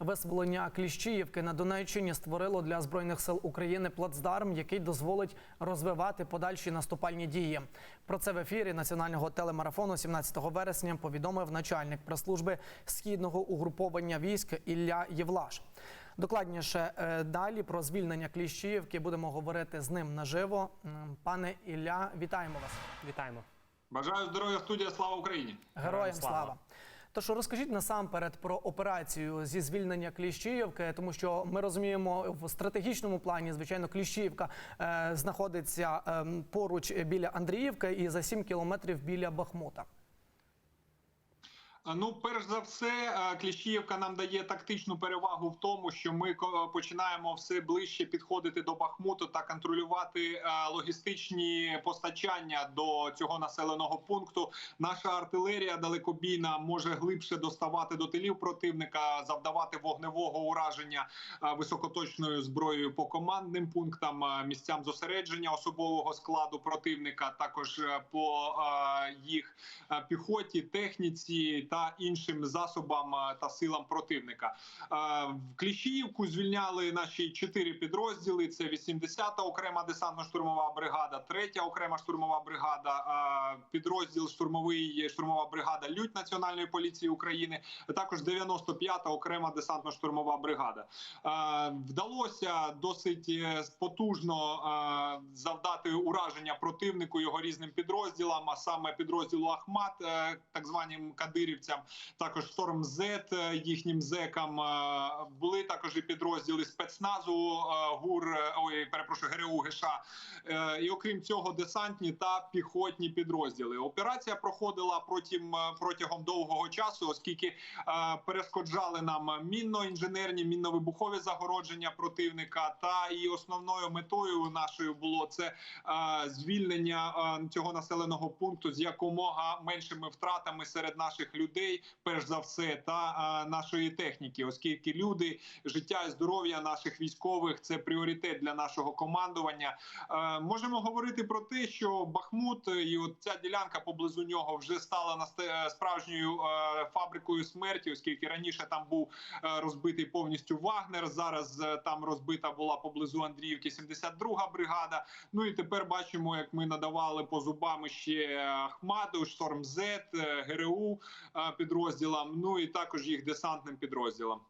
Визволення Кліщіївки на Донеччині створило для збройних сил України плацдарм, який дозволить розвивати подальші наступальні дії. Про це в ефірі національного телемарафону 17 вересня повідомив начальник прес-служби східного угруповання військ Ілля Євлаш. Докладніше е, далі про звільнення Кліщіївки будемо говорити з ним наживо. Пане Ілля, вітаємо вас. Вітаємо. Бажаю здоров'я студія. Слава Україні! Героям слава. слава. Тож розкажіть насамперед про операцію зі звільнення Кліщіївки, тому що ми розуміємо в стратегічному плані, звичайно, Кліщіївка е, знаходиться е, поруч біля Андріївки і за 7 кілометрів біля Бахмута. Ну, перш за все, е, Кліщіївка нам дає тактичну перевагу в тому, що ми ко- починаємо все ближче підходити до Бахмуту та контролювати е, логістичні постачання до цього населеного пункту. Наша артилерія далекобійна може глибше доставати до тилів противника, завдавати вогневого ураження е, високоточною зброєю по командним пунктам, е, місцям зосередження особового складу противника, також е, по е, їх е, піхоті, техніці та іншим засобам е, та силам противника. Е, В Кліщіївку звільняли наші чотири підрозділи: це 80-та окрема десантно-штурмова бригада, 3-я окрема штурмова бригада, е, підрозділ штурмовий штурмова бригада Лють Національної поліції України, також 95-та окрема десантно-штурмова бригада. Вдалося досить потужно завдати ураження противнику його різним підрозділам, а саме підрозділу Ахмат, так званим кадирівцям, також Шторм З їхнім зекам. Е, Були також і підрозділи спецназу е, ГУР, е, ой, перепрошую, ГРУ ГШ. І окрім цього, десантні та піхотні підрозділи. Операція проходила протягом, протягом довгого часу, оскільки перешкоджали нам мінно-інженерні, мінно-вибухові загородження противника. Та і основною метою нашою було це звільнення цього населеного пункту з якомога меншими втратами серед наших людей, перш за все, та е, нашої техніки, оскільки люди, життя і здоров'я наших військових це пріоритет для нашого командування. Е, Можемо говорити про те, що Бахмут і от ця ділянка поблизу нього вже стала насте- справжньою е, фабрикою смерті, оскільки раніше там був е, розбитий повністю Вагнер. Зараз там розбита була поблизу Андріївки 72-га бригада. Ну і тепер бачимо, як ми надавали по зубам ще Ахмаду, Шторм З, е, ГРУ підрозділам. Ну і також їх десантним підрозділам.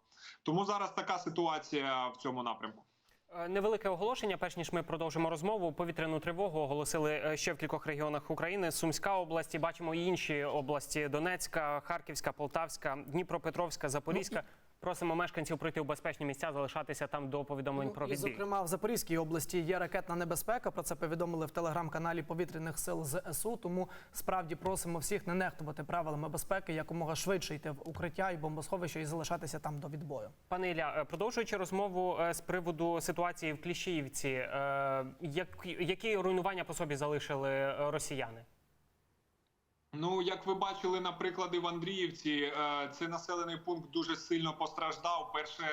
Тому зараз така ситуація в цьому напрямку. Е, Невелике оголошення. Перш ніж ми продовжимо розмову. Повітряну тривогу оголосили е, ще в кількох регіонах України. Сумська область, бачимо і інші області: Донецька, Харківська, Полтавська, Дніпропетровська, Запорізька. Просимо мешканців пройти в безпечні місця, залишатися там до повідомлень про Ну, і, зокрема, в Запорізькій області є ракетна небезпека. Про це повідомили в телеграм-каналі повітряних сил ЗСУ. Тому справді просимо всіх не нехтувати правилами безпеки, якомога швидше йти в укриття і бомбосховище і залишатися там до відбою. Пане Ілля, е, продовжуючи розмову е, з приводу ситуації в Кліщіївці, е, які, руйнування по собі залишили росіяни? Ну, як ви бачили на прикладі в Андріївці, е, цей населений пункт дуже сильно постраждав. Перше,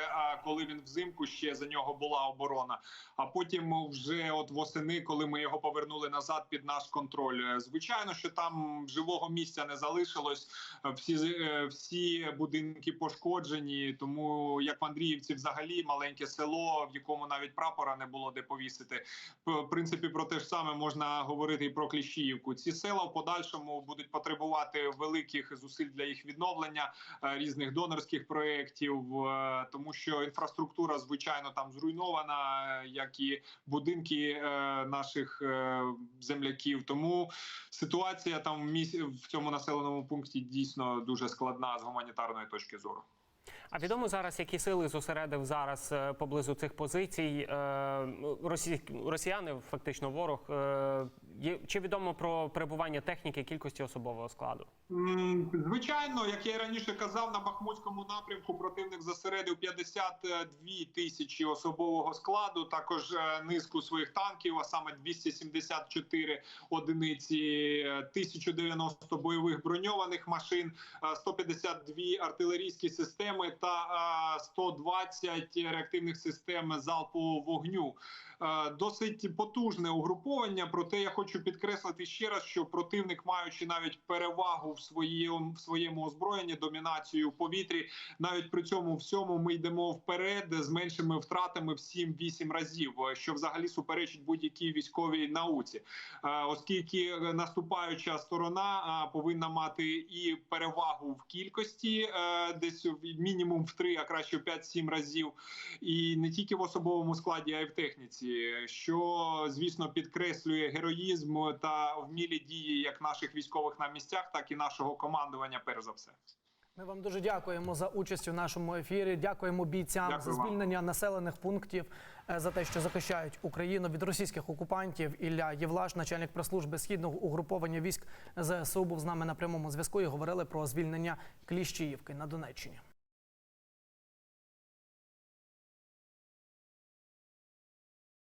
коли він взимку ще за нього була оборона. А потім вже от восени, коли ми його повернули назад під наш контроль. Е, Звичайно, що там живого місця не залишилось. Всі е, всі будинки пошкоджені. Тому як в Андріївці, взагалі маленьке село, в якому навіть прапора не було де повісити. В принципі, про те ж саме можна говорити і про Кліщіївку. Ці села в подальшому будуть потребувати великих зусиль для їх відновлення е, різних донорських проєктів, е, тому що інфраструктура, звичайно, там зруйнована, е, як і будинки наших земляків. Тому ситуація там в цьому населеному пункті дійсно дуже складна з гуманітарної точки зору. А відомо зараз, які сили зосередив зараз поблизу цих позицій е, росіяни, фактично ворог. Е, є- Чи відомо про перебування техніки, кількості особового складу? Звичайно, як я і раніше казав, на Бахмутському напрямку противник зосередив 52 тисячі особового складу, також е, низку своїх танків, а саме 274 одиниці, е, 1090 бойових броньованих машин, е, 152 артилерійські системи та е, 120 реактивних систем залпового вогню. Е, Досить потужне угруповання. Проте я хочу хочу підкреслити ще раз, що противник, маючи навіть перевагу в своєму в своєму озброєнні, домінацію в повітрі, навіть при цьому всьому ми йдемо вперед з меншими втратами в 7-8 разів, що взагалі суперечить будь-якій військовій науці, Е, оскільки наступаюча сторона е, повинна мати і перевагу в кількості, е, десь мінімум в 3, а краще в 5-7 разів, і не тільки в особовому складі, а й в техніці, що звісно підкреслює героїзм та вмілі дії як наших військових на місцях, так і нашого командування. Перш за все. Ми вам дуже дякуємо за участь у нашому ефірі. Дякуємо бійцям Дякую за вам. звільнення населених пунктів е, за те, що захищають Україну від російських окупантів. Ілля Євлаш, начальник прес-служби східного угруповання військ ЗСУ, був з нами на прямому зв'язку і говорили про звільнення Кліщіївки на Донеччині.